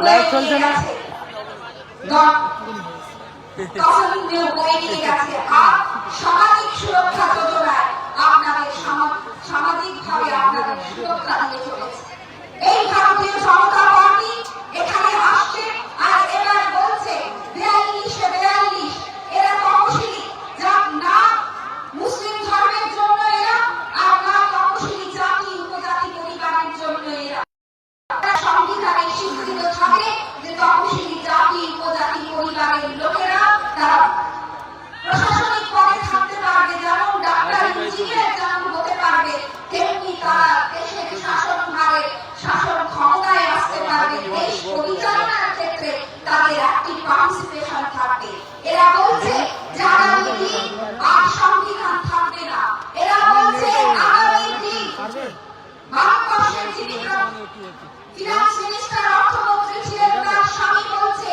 Live চলছে না তখন বই নিয়ে গেছে ইতিহাস মিনিস্টার অর্থমন্ত্রী ছিলেন তার স্বামী বলছে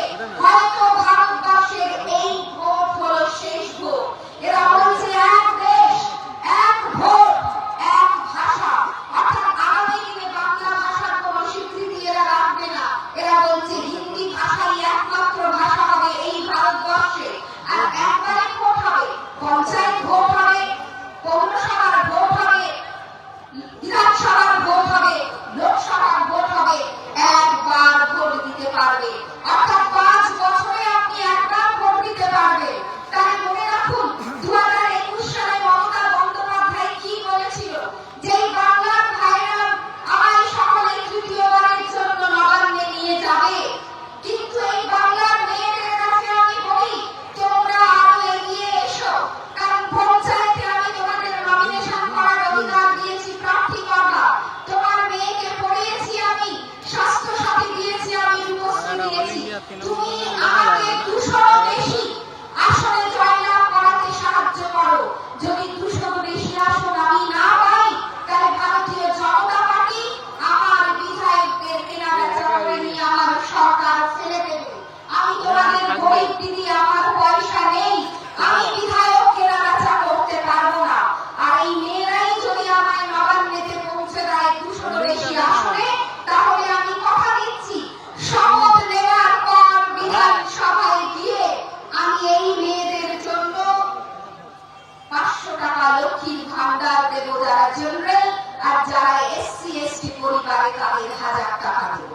লক্ষ্মীর ভান্ডার দেব যারা জেনারেল আর যারা এসসি এসটি পরিবারে তাদের হাজার টাকা দেব।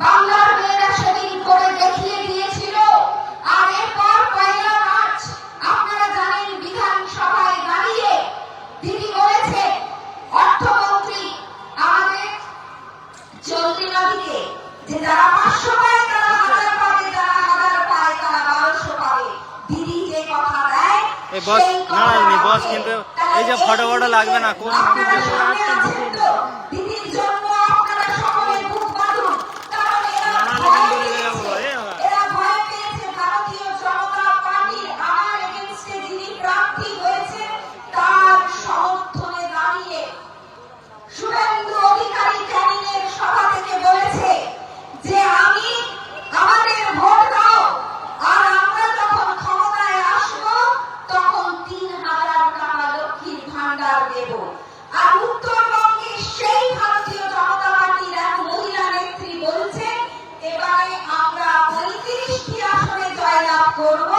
বাংলার মেয়েরা সেদিন করে দেখিয়ে দিয়েছিল আর এরপর পয়লা মার্চ আপনারা জানেন বিধানসভায় দাঁড়িয়ে তিনি বলেছে অর্থমন্ত্রী আমাদের চলতি নদীতে যে যারা পাঁচশো পায় তারা হাজার পাবে যারা হাজার পায় তারা বারোশো পাবে। দিদি যে কথা দেয় সেই কথা এই যে ফটো ফটো লাগবে না কোন trabalhar por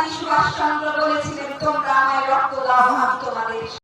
নেতাজি সুভাষচন্দ্র বলেছিলেন তোমরা আমায় রক্ত দাও